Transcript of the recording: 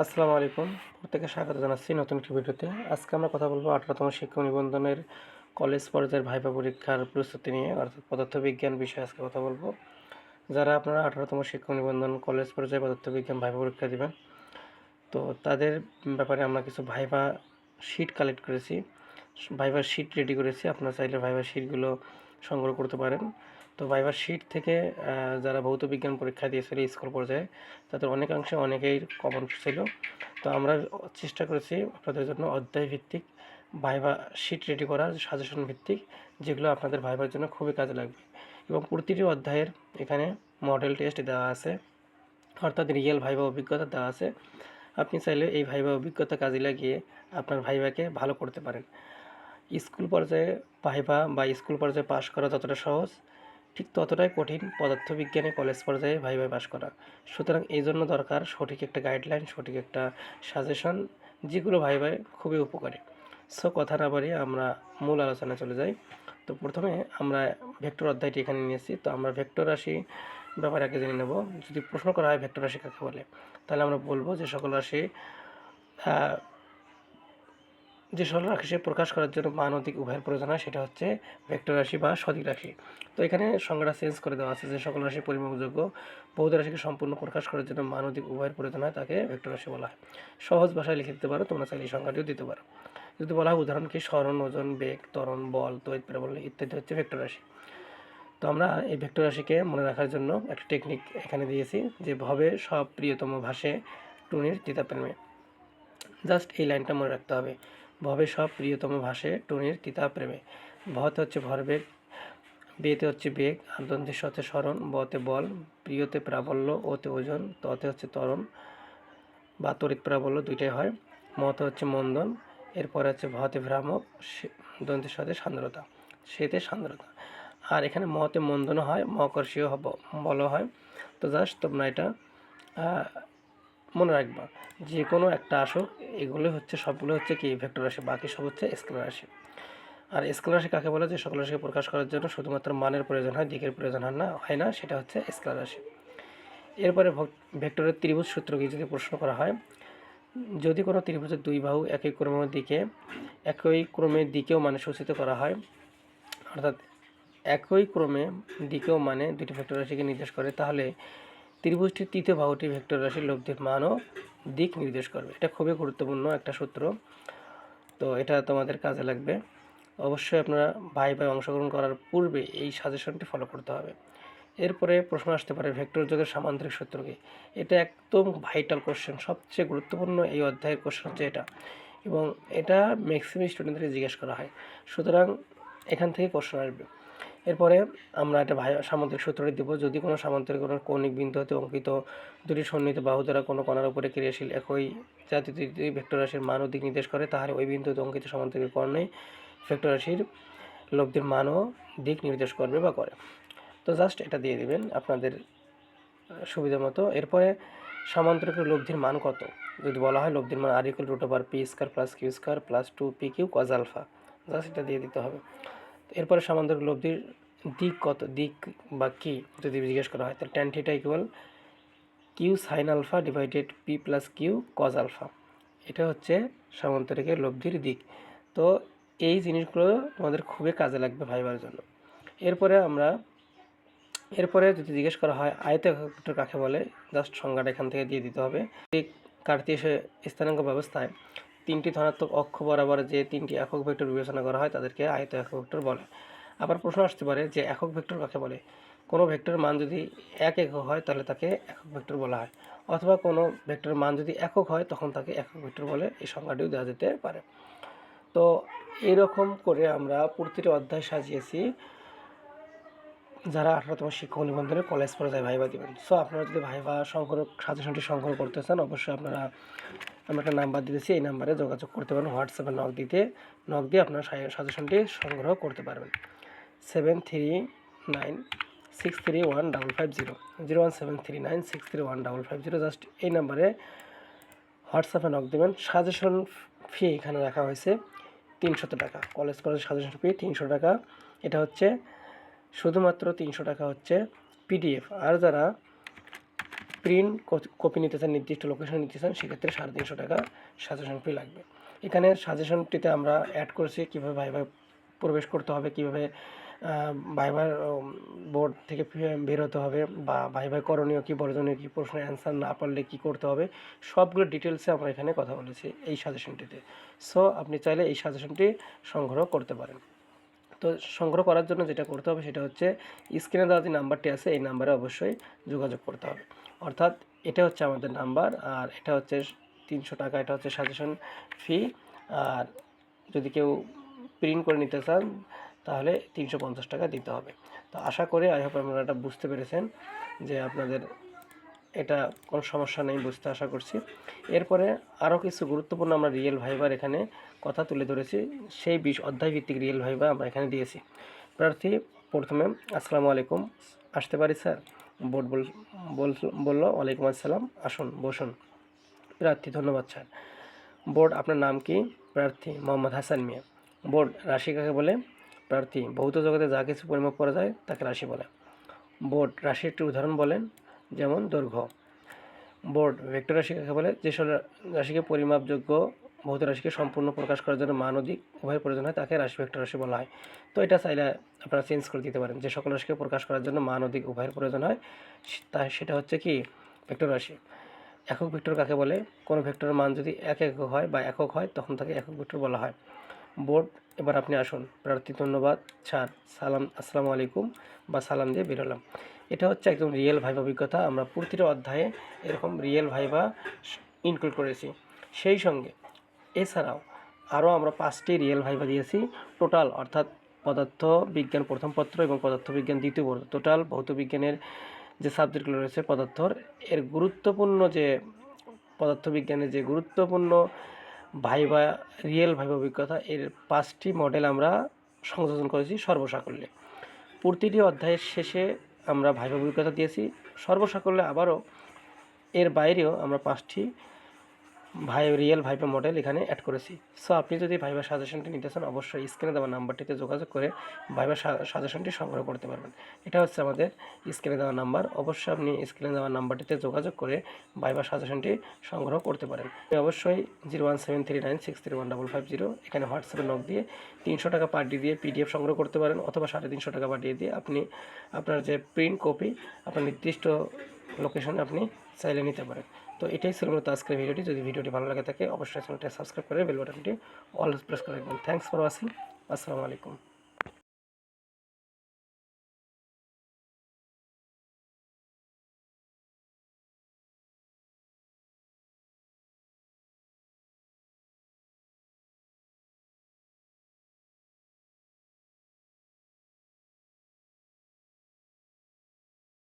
আসসালামু আলাইকুম। প্রত্যেকে স্বাগত জানাচ্ছি নতুন একটি ভিডিওতে। আজকে আমরা কথা বলব আঠারোতম শিক্ষক নিবন্ধনের কলেজ পর্যায়ের ভাইবা পরীক্ষার প্রস্তুতি নিয়ে, অর্থাৎ পদার্থবিজ্ঞান বিষয়ে আজকে কথা বলব। যারা আপনারা আঠারোতম শিক্ষক নিবন্ধন কলেজ পর্যায়ে পদার্থবিজ্ঞান ভাইবা পরীক্ষা দেবেন, তো তাদের ব্যাপারে আমরা কিছু ভাইবা শিট কালেক্ট করেছি। ভাইবার শিট রেডি করেছি। আপনারা চাইলে ভাইবার শিটগুলো সংগ্রহ করতে পারেন। তো ভাইবার শিট থেকে যারা ভৌত বিজ্ঞান পরীক্ষা দিয়েছিল স্কুল পর্যায়ে, তাদের অনেকাংশে অনেকেই কমন ছিল তো আমরা চেষ্টা করেছি আপনাদের জন্য অধ্যায় ভিত্তিক ভাইবা শিট রেডি করার সাজেশন ভিত্তিক, যেগুলো আপনাদের ভাইবার জন্য খুবই কাজে লাগবে। এবং প্রতিটি অধ্যায়ের এখানে মডেল টেস্ট দেওয়া আছে, অর্থাৎ রিয়েল ভাইবা অভিজ্ঞতা দেওয়া আছে। আপনি চাইলে এই ভাইবা অভিজ্ঞতা কাজে লাগিয়ে আপনার ভাইভাকে ভালো করতে পারেন। স্কুল পর্যায়ে ভাইভা বা স্কুল পর্যায়ে পাশ করা যতটা সহজ ঠিক ততটাই কঠিন পদার্থবিজ্ঞানে কলেজ পর্যায়ে ভাই ভাইভাই পাশ করা। সুতরাং এই জন্য দরকার সঠিক একটা গাইডলাইন সঠিক একটা সাজেশন যেগুলো ভাই ভাইভাই খুবই উপকারী। সো কথা না বাড়িয়ে আমরা মূল আলোচনায় চলে যাই। তো প্রথমে আমরা ভেক্টর অধ্যায়টি এখানে নিয়েছি তো আমরা ভেক্টর রাশি ব্যাপারে আগে জেনে নেব। যদি প্রশ্ন করা হয় ভেক্টর রাশি কাকে বলে, তাহলে আমরা বলব যে সকল রাশি যে সকল রাশি প্রকাশ করার জন্য মান অধিক উভয়ের প্রয়োজন হয়, সেটা হচ্ছে ভেক্টর রাশি বা সদিক রাশি। তো এখানে সংজ্ঞাটা চেঞ্জ করে দেওয়া আছে যে সকল রাশি পরিমাপযোগ্য বহু রাশিকে সম্পূর্ণ প্রকাশ করার জন্য মান অধিক উভয়ের প্রয়োজন হয় তাকে ভেক্টর রাশি বলা হয়। সহজ ভাষায় লিখে দিতে পারো, তোমরা চাইলে এই সংজ্ঞাটিও দিতে পারো। যদি বলা হয় উদাহরণ কি? স্মরণ, ওজন, বেগ, ত্বরণ, বল, তড়িৎ প্রবল ইত্যাদি হচ্ছে ভেক্টর রাশি। তো আমরা এই ভেক্টর রাশিকে মনে রাখার জন্য একটা টেকনিক এখানে দিয়েছি যে ভবে সব প্রিয়তম ভাষে টুনির তিতা প্রেমে। জাস্ট এই লাইনটা মনে রাখতে হবে। ভবে সব প্রিয়তম ভাষে টুনির তিতা প্রেমে ভতে হচ্ছে ভরবেগ, বেতে হচ্ছে বেগ, আর দন্তের সাথে স্মরণ, বতে বল, প্রিয়তে প্রাবল্য, ওতে ওজন, ততে হচ্ছে তরণ, বা তড়িৎ প্রাবল্য দুইটাই হয়। মতে হচ্ছে মন্দন, এরপরে হচ্ছে ভতে ভ্রামক দন্তের সাথে সান্দ্রতা, সেতে সান্দ্রতা। আর এখানে মতে মন্দনও হয় মকর্ষীয় বলো হয়। তো জাস্ট তোমরা এটা মনে রাখবা যে কোনো একটা আসুক এগুলো হচ্ছে, সবগুলো হচ্ছে কি, ভেক্টর রাশি, বাকি সব হচ্ছে স্কেলার রাশি। আর স্কেলার রাশি কাকে বলে? যে সকল রাশিকে প্রকাশ করার জন্য শুধুমাত্র মানের প্রয়োজন হয়, দিকের প্রয়োজন হয় না হয় না, সেটা হচ্ছে স্কেলার রাশি। এরপরে ভক- ভেক্টরের ত্রিভুজ সূত্র কি যদি প্রশ্ন করা হয়? যদি কোনো ত্রিভুজের দুই বাহু একই ক্রমের দিকে, একই ক্রমের দিকেও মানে সূচিত করা হয়, অর্থাৎ একই ক্রমে দিকেও মানে দুটি ভেক্টর রাশিকে নির্দেশ করে, তাহলে ত্রিভুজটির তৃতীয় বাহুটি ভেক্টর রাশির লব্ধির মান ও দিক নির্দেশ করবে। এটা খুবই গুরুত্বপূর্ণ একটা সূত্র। তো এটা তোমাদের কাজে লাগবে। অবশ্যই আপনারা ভাই ভাই অংশগ্রহণ করার পূর্বে এই সাজেশনটি ফলো করতে হবে। এরপরে প্রশ্ন আসতে পারে ভেক্টর যোগের সামান্তরিক সূত্র কি? এটা একদম ভাইটাল কোশ্চেন সবচেয়ে গুরুত্বপূর্ণ এই অধ্যায়ের কোশ্চেন হচ্ছে এটা। এবং এটা ম্যাক্সিমাম স্টুডেন্টদেরকে জিজ্ঞেস করা হয়। সুতরাং এখান থেকে কোশ্চেন আসবে। এরপরে আমরা একটা ভাই সামান্তরিক সূত্রটি দেবো। যদি কোনো সামান্তরিক কোনো কৌণিক বিন্দু হতে অঙ্কিত, দুটি সন্নিহিত বাহু দ্বারা কোনো কণার উপরে ক্রিয়াশীল একই জাতীয় ভেক্টর রাশির মান ও দিক নির্দেশ করে তাহলে ওই বিন্দুতে অঙ্কিত সামান্তরিক কর্ণে ভেক্টর রাশির লব্ধির মান ও দিক নির্দেশ করবে বা করে। তো জাস্ট এটা দিয়ে দিবেন আপনাদের সুবিধা মতো। এরপরে সামান্তরিকের লব্ধির মান কত? যদি বলা হয় লব্ধির মান আর equal root over P square plus Q square plus two P Q cos alpha just এটা দিয়ে দিতে হবে। এরপরে সামান্তরিক লব্ধির দিক কত, দিক বা কি যদি জিজ্ঞেস করা হয়, তাহলে tan theta equal Q sine alpha divided P plus Q cos alpha এটা হচ্ছে সামান্তরিকের লব্ধির দিক। তো এই জিনিসগুলো তোমাদের খুবই কাজে লাগবে ভাইবার জন্য। এরপরে আমরা, এরপরে যদি জিজ্ঞেস করা হয় আয়ত একক কাকে বলে? জাস্ট সংজ্ঞাটা এখান থেকে দিয়ে দিতে হবে। কার্তীয় স্থানাঙ্ক ব্যবস্থায় তিনটি ধনাত্মক অক্ষ বরাবর যে তিনটি একক ভেক্টর বিবেচনা করা হয়, তাদেরকে আয়ত একক ভেক্টর বলে। আবার প্রশ্ন আসতে পারে যে একক ভেক্টর কাকে বলে? কোনো ভেক্টরের মান যদি এক একক হয়, তাহলে তাকে একক ভেক্টর বলা হয়। অথবা কোনো ভেক্টরের মান যদি একক হয়, তখন তাকে একক ভেক্টর বলে এই সংজ্ঞাটিও দেওয়া যেতে পারে। তো এরকম করে আমরা প্রতিটি অধ্যায় সাজিয়েছি। যারা আঠারোতম শিক্ষক নিবন্ধনের কলেজ পর্যায়ে ভাইবা দেবেন। সো আপনারা যদি ভাইবা সংগ্রহ সাজেশনটি সংগ্রহ করতে চান অবশ্যই আপনারা আমরা একটা নাম্বার দিতেছি, এই নাম্বারে যোগাযোগ করতে পারেন হোয়াটসঅ্যাপে নক দিতে নক দিয়ে আপনারা সাজেশনটি সংগ্রহ করতে পারবেন। Seven three nine six three one double five zero zero one seven three nine six three one double five zero just এই নাম্বারে হোয়াটসঅ্যাপে নক দেবেন। সাজেশন ফি এখানে রাখা হয়েছে তিনশত টাকা। কলেজ কলেজ সাজেশন ফি তিনশো টাকা। এটা হচ্ছে শুধুমাত্র তিনশো টাকা হচ্ছে পিডিএফ আর যারা প্রিন্ট কপি নিতে চান নির্দিষ্ট লোকেশন নিতে চান সেক্ষেত্রে সাড়ে তিনশো টাকা সাজেশন ফি লাগবে। এখানে সাজেশনটিতে আমরা অ্যাড করেছি কীভাবে ভাইবা প্রবেশ করতে হবে, কীভাবে ভাইবার বোর্ড থেকে বেরোতে হবে, বা ভাইভাই করণীয় কী, বর্জনীয় কী প্রশ্নের অ্যান্সার না পারলে কী করতে হবে, সবগুলো ডিটেলসে আমরা এখানে কথা বলেছি এই সাজেশনটিতে সো আপনি চাইলে এই সাজেশনটি সংগ্রহ করতে পারেন। তো সংগ্রহ করার জন্য যেটা করতে হবে সেটা হচ্ছে স্ক্রিনে দেওয়া যে নাম্বারটি আছে, এই নাম্বারে অবশ্যই যোগাযোগ করতে হবে। অর্থাৎ এটা হচ্ছে আমাদের নাম্বার, আর এটা হচ্ছে তিনশো টাকা, এটা হচ্ছে সাজেশন ফি আর যদি কেউ প্রিন্ট করে নিতে চান, তাহলে তিনশো পঞ্চাশ টাকা দিতে হবে। তো আশা করি আই হোপ আপনারা এটা বুঝতে পেরেছেন যে আপনাদের এটা কোনো সমস্যা নেই, বুঝতে আশা করছি। এরপরে আরও কিছু গুরুত্বপূর্ণ আমরা রিয়েল ভাইবার এখানে কথা তুলে ধরেছি, সেই বিশ অধ্যায় ভিত্তিক রিয়েল ভাইবা আমরা এখানে দিয়েছি। প্রার্থী, প্রথমে, আসসালামু আলাইকুম। আসতে পারি, স্যার? বোর্ড বল, বল- বলল, ওয়ালাইকুম আসসালাম। আসুন, বসুন। প্রার্থী, ধন্যবাদ, স্যার। বোর্ড, আপনার নাম কি? প্রার্থী, মোহাম্মদ হাসান মিয়া। বোর্ড, রাশি কাকে বলে? প্রার্থী, ভৌত জগতে যা কিছু পরিমাপ করা যায়, তাকে রাশি বলে। বোর্ড, রাশির একটি উদাহরণ বলেন, যেমন দৈর্ঘ্য। বোর্ড, ভেক্টর রাশি কাকে বলে? যেসব রাশিকে পরিমাপযোগ্য ভৌত রাশিকে সম্পূর্ণ প্রকাশ করার জন্য মান অধিক উভয়ের প্রয়োজন হয়, তাকে রাশি ভেক্টর রাশি বলা হয়। তো এটা চাইলে আপনারা চেঞ্জ করে দিতে পারেন যে সকল রাশিকে প্রকাশ করার জন্য মান অধিক উভয়ের প্রয়োজন হয় তা, সেটা হচ্ছে কি ভেক্টর রাশি। একক ভেক্টর কাকে বলে? কোনো ভেক্টরের মান যদি এক একক হয় বা একক হয়, তখন তাকে একক ভেক্টর বলা হয়। বোর্ড, এবার আপনি আসুন। প্রার্থী, ধন্যবাদ। ছাড়। সালাম, আসসালামু আলাইকুম বা সালাম দিয়ে বেরোলাম এটা হচ্ছে একদম রিয়েল ভাইবা অভিজ্ঞতা। আমরা প্রতিটা অধ্যায়ে এরকম রিয়েল ভাইবা ইনক্লুড করেছি। সেই সঙ্গে এছাড়াও আরও আমরা পাঁচটি রিয়েল ভাইভা দিয়েছি। টোটাল অর্থাৎ পদার্থ বিজ্ঞান প্রথম পত্র এবং পদার্থ বিজ্ঞান দ্বিতীয় পত্র। টোটাল ভৌত বিজ্ঞানের যে সাবজেক্টগুলো রয়েছে পদার্থর, এর গুরুত্বপূর্ণ যে পদার্থবিজ্ঞানের যে গুরুত্বপূর্ণ ভাইবা রিয়েল ভাইবা অভিজ্ঞতা, এর পাঁচটি মডেল আমরা সংযোজন করেছি সর্বসাকল্যে। প্রতিটি অধ্যায়ের শেষে আমরা ভাইবা অভিজ্ঞতা দিয়েছি। সর্বসাকল্যে আবারও এর বাইরেও আমরা পাঁচটি ভাই রিয়েল ভাইবা মডেল এখানে অ্যাড করেছি। সো আপনি যদি ভাইবা সাজেশনটি নিতে চান, অবশ্যই স্ক্রিনে দেওয়া নাম্বারটিতে যোগাযোগ করে ভাইবা সাজেশনটি সংগ্রহ করতে পারবেন। এটা হচ্ছে আমাদের স্ক্রিনে দেওয়া নাম্বার অবশ্যই আপনি স্ক্রিনে দেওয়া নাম্বারটিতে যোগাযোগ করে ভাইবা সাজেশনটি সংগ্রহ করতে পারেন। অবশ্যই zero one seven three nine six three one double five zero এখানে হোয়াটসঅ্যাপে নক দিয়ে তিনশো টাকা পার পাঠিয়ে দিয়ে পিডিএফ সংগ্রহ করতে পারেন, অথবা সাড়ে তিনশো টাকা পাঠিয়ে দিয়ে আপনি আপনার যে প্রিন্ট কপি আপনার নির্দিষ্ট লোকেশনে আপনি চাইলে নিতে পারেন। তো এটাই ছিল মূলত আজকের ভিডিওটি। যদি ভিডিওটি ভালো লাগে থাকে, অবশ্যই চ্যানেলটা সাবস্ক্রাইব করে বেল বাটনটি অল প্রেস করে রাখবেন। থ্যাংকস ফর ওয়াচিং আসসালামু আলাইকুম।